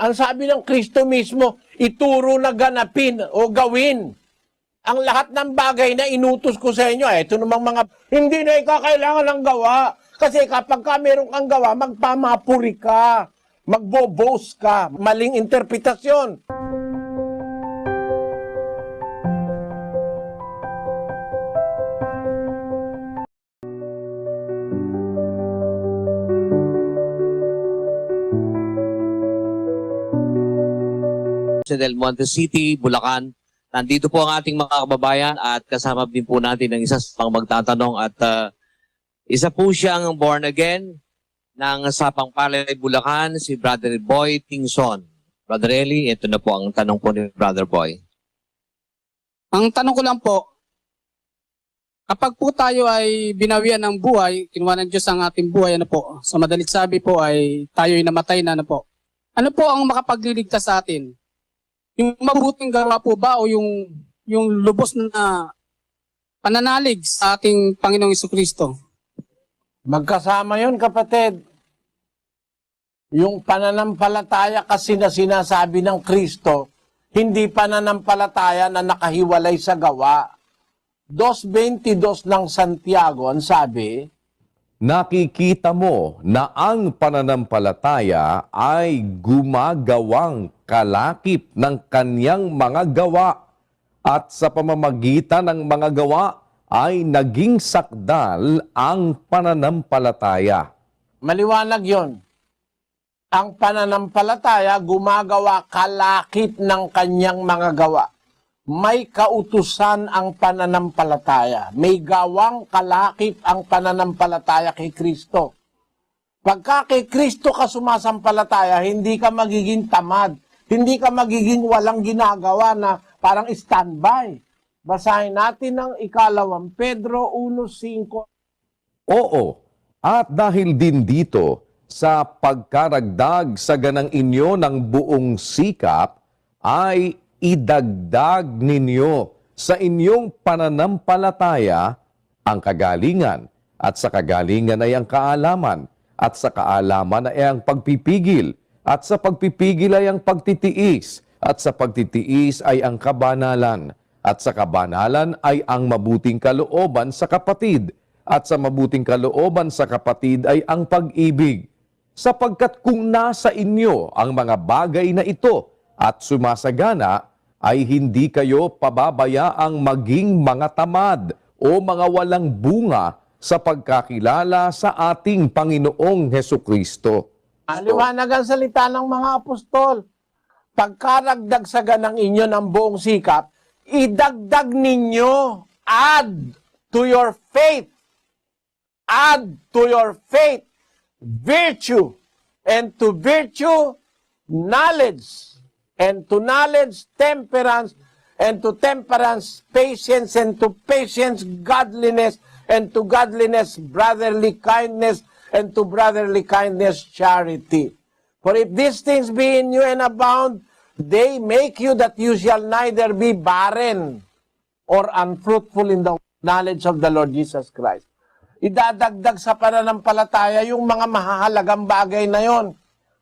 Ang sabi ng Kristo mismo, ituro na ganapin o gawin ang lahat ng bagay na inutos ko sa inyo. Ito namang mga, hindi na ikakailangan ng gawa. Kasi kapag ka meron kang gawa, magpamapuri ka, magbobos ka, maling interpretasyon. Sa Del Monte City, Bulacan. Nandito po ang ating mga kababayan at kasama din po natin ang isa sa mga magtatanong at ah, isa po siyang born again ng Sapang Palay, Bulacan, si Brother Boy Tingson. Brother Eli, ito na po ang tanong po ni Brother Boy. Ang tanong ko lang po, kapag po tayo ay binawian ng buhay, kinuha ng Diyos ang ating buhay, ano po, sa madalit sabi po ay tayo ay namatay na, ano po. Ano po ang makapagliligtas sa atin? Yung mabuting gawa po ba o yung, yung lubos na pananalig sa ating Panginoong Kristo? Magkasama yun, kapatid. Yung pananampalataya kasi na sinasabi ng Kristo, hindi pananampalataya na nakahiwalay sa gawa. 2.22 ng Santiago, ang sabi, nakikita mo na ang pananampalataya ay gumagawang kalakip ng kanyang mga gawa at sa pamamagitan ng mga gawa ay naging sakdal ang pananampalataya. maliwanag yon. Ang pananampalataya gumagawa kalakip ng kanyang mga gawa. May kautusan ang pananampalataya. May gawang kalakip ang pananampalataya kay Kristo. Pagka kay Kristo ka sumasampalataya, hindi ka magiging tamad. Hindi ka magiging walang ginagawa na parang standby. Basahin natin ang ikalawang Pedro 1.5. Oo, at dahil din dito sa pagkaragdag sa ganang inyo ng buong sikap, ay idagdag ninyo sa inyong pananampalataya ang kagalingan, at sa kagalingan ay ang kaalaman, at sa kaalaman ay ang pagpipigil, at sa pagpipigil ay ang pagtitiis, at sa pagtitiis ay ang kabanalan, at sa kabanalan ay ang mabuting kalooban sa kapatid, at sa mabuting kalooban sa kapatid ay ang pag-ibig. Sapagkat kung nasa inyo ang mga bagay na ito at sumasagana, ay hindi kayo pababayaang maging mga tamad o mga walang bunga sa pagkakilala sa ating Panginoong Heso Kristo. Aliwanag ang salita ng mga apostol. Pagkaragdag sa ganang inyo ng buong sikap, idagdag ninyo, add to your faith, add to your faith, virtue, and to virtue, knowledge, and to knowledge, temperance, and to temperance, patience, and to patience, godliness, and to godliness, brotherly kindness, and to brotherly kindness, charity. For if these things be in you and abound, they make you that you shall neither be barren or unfruitful in the knowledge of the Lord Jesus Christ. Idadagdag sa pananampalataya yung mga mahahalagang bagay na yon.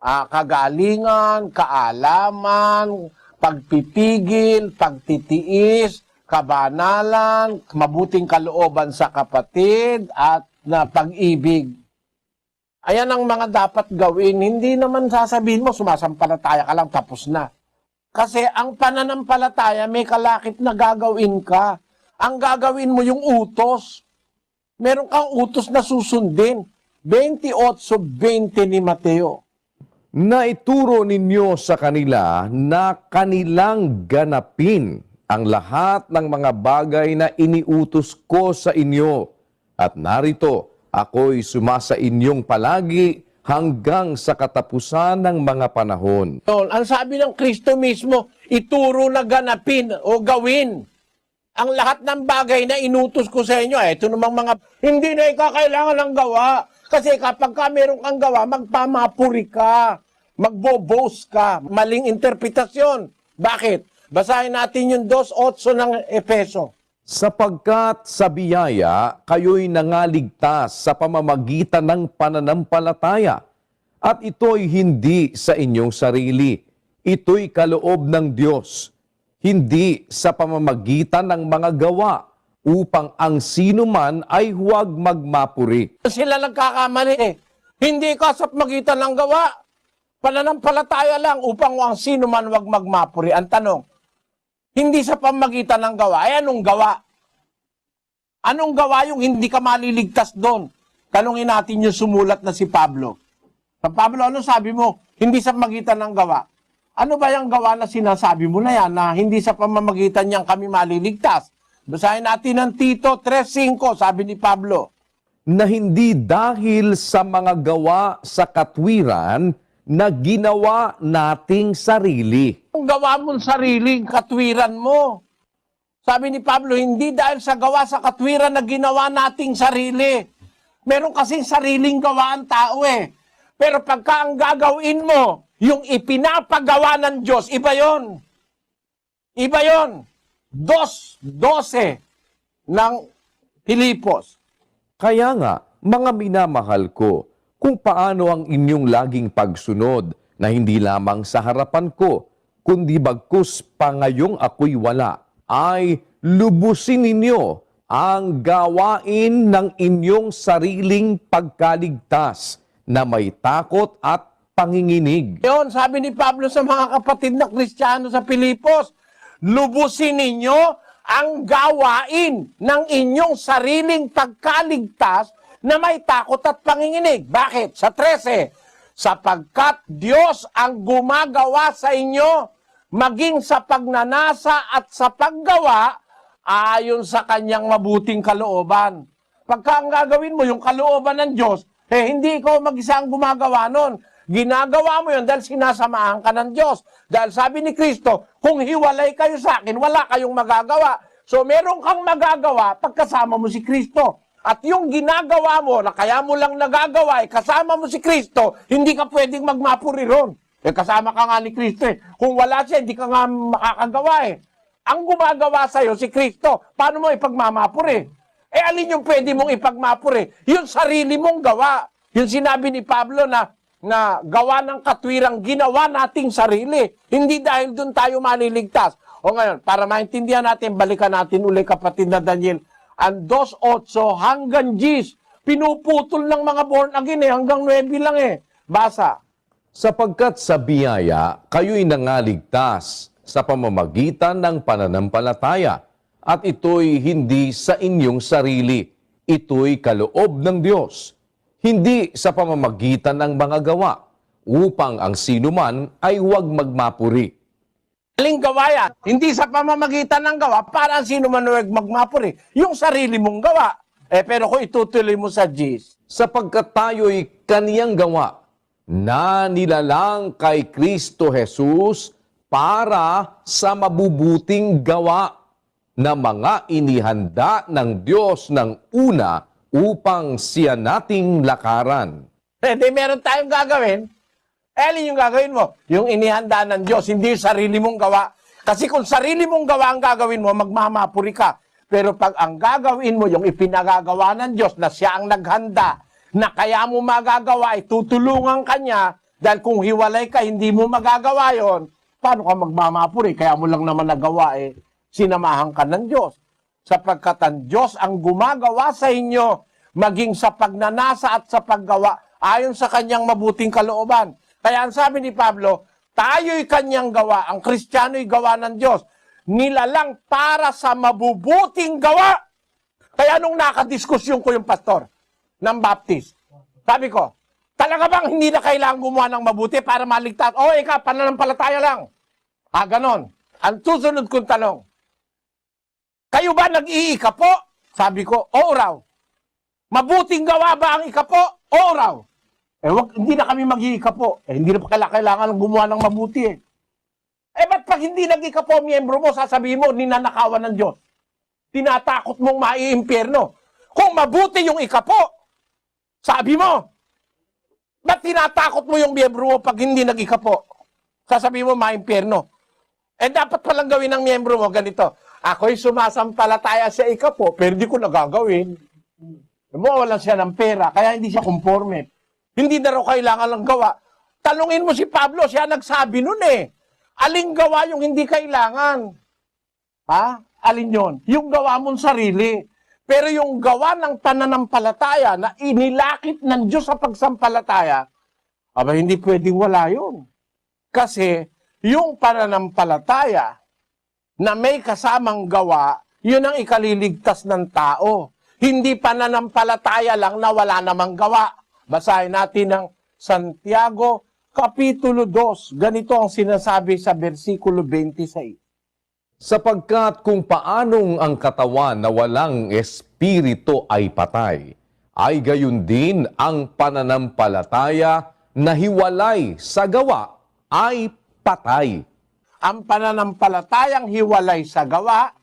Ah, kagalingan, kaalaman, pagpipigil, pagtitiis, kabanalan, mabuting kalooban sa kapatid, at na pag-ibig. Ayan ang mga dapat gawin. Hindi naman sasabihin mo, sumasampalataya ka lang, tapos na. Kasi ang pananampalataya, may kalakip na gagawin ka. Ang gagawin mo yung utos. Meron kang utos na susundin. 28.20 ni Mateo. Na ituro ninyo sa kanila na kanilang ganapin ang lahat ng mga bagay na iniutos ko sa inyo. At narito, ako'y sumasa inyong palagi hanggang sa katapusan ng mga panahon. Tol, ang sabi ng Kristo mismo, ituro na ganapin o gawin ang lahat ng bagay na inutos ko sa inyo. Ito namang mga, hindi na ikakailangan ng gawa. Kasi kapag ka meron kang gawa, magpamapuri ka, magbobos ka, maling interpretasyon. Bakit? Basahin natin yung 2.8 ng Epeso. Sapagkat sa biyaya, kayo'y nangaligtas sa pamamagitan ng pananampalataya. At ito'y hindi sa inyong sarili. Ito'y kaloob ng Diyos, hindi sa pamamagitan ng mga gawa, upang ang sino man ay huwag magmapuri. Sila nagkakamali eh. Hindi ka sa magitan ng gawa. Pananampalataya lang upang ang sino man wag magmapuri. Ang tanong, hindi sa pamagitan ng gawa. Ay anong gawa? Anong gawa yung hindi ka maliligtas doon? Tanungin natin yung sumulat na si Pablo. Sa Pablo, ano sabi mo? Hindi sa pamagitan ng gawa. Ano ba yung gawa na sinasabi mo na yan na hindi sa pamamagitan niyang kami maliligtas? Basahin natin ng Tito 3.5, sabi ni Pablo. na hindi dahil sa mga gawa sa katwiran na ginawa nating sarili. Ang gawa mong sariling katwiran mo. Sabi ni Pablo, hindi dahil sa gawa sa katwiran na ginawa nating sarili. Meron kasing sariling gawa ang tao eh. Pero pagka ang gagawin mo, yung ipinapagawa ng Diyos, iba yon. Iba yon. Dos, dose ng Pilipos. Kaya nga, mga minamahal ko, kung paano ang inyong laging pagsunod na hindi lamang sa harapan ko, kundi bagkus pa ngayong ako'y wala, ay lubusin ninyo ang gawain ng inyong sariling pagkaligtas na may takot at panginginig. Yon, sabi ni Pablo sa mga kapatid na Kristiyano sa Pilipos, lubusin ninyo ang gawain ng inyong sariling pagkaligtas na may takot at panginginig. Bakit? Sa 13, sapagkat Diyos ang gumagawa sa inyo maging sa pagnanasa at sa paggawa ayon sa kanyang mabuting kalooban. Pagka ang gagawin mo, yung kalooban ng Diyos, eh hindi ikaw mag-isa ang gumagawa nun. Ginagawa mo yun dahil sinasamahan ka ng Diyos. Dahil sabi ni Kristo, kung hiwalay kayo sa akin, wala kayong magagawa. So meron kang magagawa pagkasama mo si Kristo. At yung ginagawa mo na kaya mo lang nagagawa, eh, kasama mo si Kristo, hindi ka pwedeng magmapuri ron. Eh, kasama ka nga ni Kristo eh. Kung wala siya, hindi ka nga makakagawa eh. Ang gumagawa sa'yo, si Kristo. Paano mo ipagmamapuri? Eh, alin yung pwede mong ipagmapuri? Yung sarili mong gawa. Yung sinabi ni Pablo na na gawa ng katwirang ginawa nating sarili. Hindi dahil doon tayo maliligtas. O ngayon, para maintindihan natin, balikan natin uli kapatid na Daniel. Ang 2.8 hanggang G's, pinuputol ng mga born again eh, hanggang 9 lang eh. Basa. Sapagkat sa biyaya, kayo'y nangaligtas sa pamamagitan ng pananampalataya. At ito'y hindi sa inyong sarili. Ito'y kaloob ng Diyos. Hindi sa pamamagitan ng mga gawa, upang ang sinuman ay huwag magmapuri. Aling gawa yan? Hindi sa pamamagitan ng gawa, para sino man huwag magmapuri. Yung sarili mong gawa. Eh, pero kung itutuloy mo sa G's, sapagkat tayo'y kaniyang gawa na nilalang kay Kristo Jesus para sa mabubuting gawa na mga inihanda ng Diyos ng una upang siya nating lakaran. Eh, di meron tayong gagawin. Alin yung gagawin mo? Yung inihanda ng Diyos, hindi yung sarili mong gawa. Kasi kung sarili mong gawa ang gagawin mo, magmamapuri ka. Pero pag ang gagawin mo, yung ipinagagawa ng Diyos na siya ang naghanda, na kaya mo magagawa, ay tutulungan ka niya, dahil kung hiwalay ka, hindi mo magagawa yon paano ka magmamapuri? Kaya mo lang naman nagawa eh, sinamahan ka ng Diyos. Sapagkat ang Diyos ang gumagawa sa inyo, maging sa pagnanasa at sa paggawa, ayon sa kanyang mabuting kalooban. Kaya ang sabi ni Pablo, tayo'y kanyang gawa, ang Kristiyano'y gawa ng Diyos, nilalang para sa mabubuting gawa. Kaya nung nakadiskusyon ko yung pastor ng Baptist, sabi ko, talaga bang hindi na kailangan gumawa ng mabuti para maligtas? O, ikaw, pananampalataya lang. Ah, ganon. Ang susunod kong tanong, kayo ba nag-iika po? Sabi ko, oo raw. Mabuting gawa ba ang ikapo? Oo raw. Eh, wag, hindi na kami mag-iika po. Eh, hindi na pa kaila- kailangan gumawa ng mabuti eh. Eh, ba't pag hindi nag-iika po, miyembro mo, sasabihin mo, ninanakawan ng Diyos. Tinatakot mong maiimpyerno. Kung mabuti yung ikapo, sabi mo, ba't tinatakot mo yung miyembro mo pag hindi nag-ikapo? Sasabihin mo, maiimpyerno. Eh, dapat palang gawin ng miyembro mo ganito. Ako'y sumasampalataya sa ikapo, pero hindi ko nagagawin. Mawalan siya ng pera, kaya hindi siya conforme. Hindi na raw kailangan ng gawa. Tanungin mo si Pablo, siya nagsabi nun eh. Aling gawa yung hindi kailangan? Ha? Alin yon? Yung gawa mong sarili. Pero yung gawa ng pananampalataya na inilakit ng Diyos sa pagsampalataya, aba hindi pwedeng wala yun. Kasi yung pananampalataya na may kasamang gawa, yun ang ikaliligtas ng tao. Hindi pananampalataya lang na wala namang gawa. Basahin natin ng Santiago Kapitulo 2. Ganito ang sinasabi sa versikulo 26. Sapagkat kung paanong ang katawan na walang espiritu ay patay, ay gayon din ang pananampalataya na hiwalay sa gawa ay patay. Ang pananampalatayang hiwalay sa gawa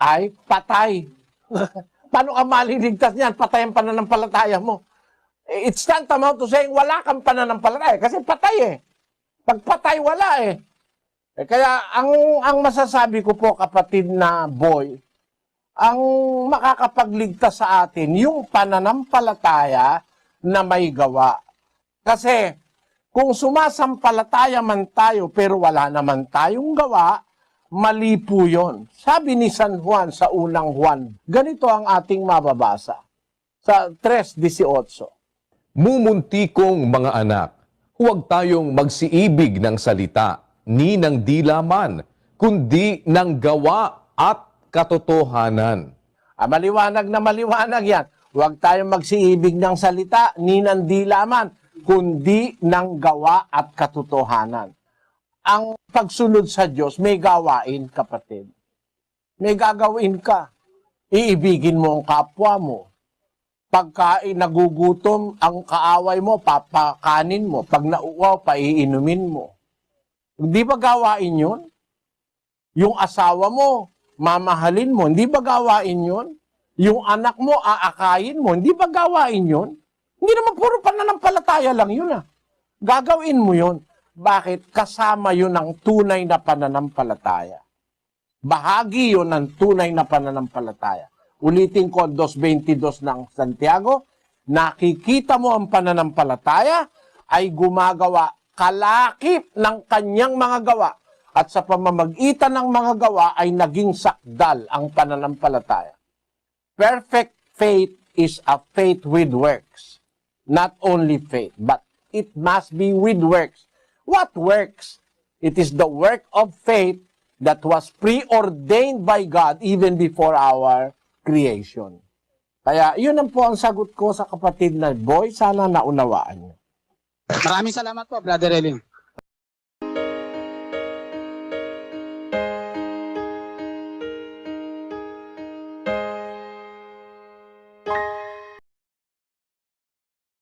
ay patay. Paano ka maliligtas niyan? Patay ang pananampalataya mo. It's tantamount to saying wala kang pananampalataya kasi patay eh. Pag patay, wala eh. Eh, Kaya ang ang masasabi ko po kapatid na boy, ang makakapagligtas sa atin yung pananampalataya na may gawa. Kasi kung sumasampalataya man tayo pero wala naman tayong gawa, mali po yun. Sabi ni San Juan sa unang Juan, ganito ang ating mababasa. Sa 3.18. Mumuntikong mga anak, huwag tayong magsiibig ng salita, ni ng dilaman, kundi ng gawa at katotohanan. Ah, maliwanag na maliwanag yan. Huwag tayong magsiibig ng salita, ni ng dilaman, kundi ng gawa at katotohanan. Ang pagsunod sa Diyos, may gawain, kapatid. May gagawin ka. Iibigin mo ang kapwa mo. Pagkain nagugutom, ang kaaway mo, papakanin mo. Pag nauuaw, paiinumin mo. Hindi ba gawain yun? Yung asawa mo, mamahalin mo, hindi ba gawain yun? Yung anak mo, aakayin mo, hindi ba gawain yun? Hindi naman puro pananampalataya lang yun ah. Gagawin mo yun. Bakit? Kasama yun ng tunay na pananampalataya. Bahagi yun ng tunay na pananampalataya. Ulitin ko 2.22 ng Santiago, nakikita mo ang pananampalataya ay gumagawa kalakip ng kanyang mga gawa at sa pamamagitan ng mga gawa ay naging sakdal ang pananampalataya. Perfect faith is a faith with works. Not only faith, but it must be with works. What works? It is the work of faith that was preordained by God even before our creation. Kaya yun ang po ang sagot ko sa kapatid na boy. Sana naunawaan niyo. Maraming salamat po, Brother Elim.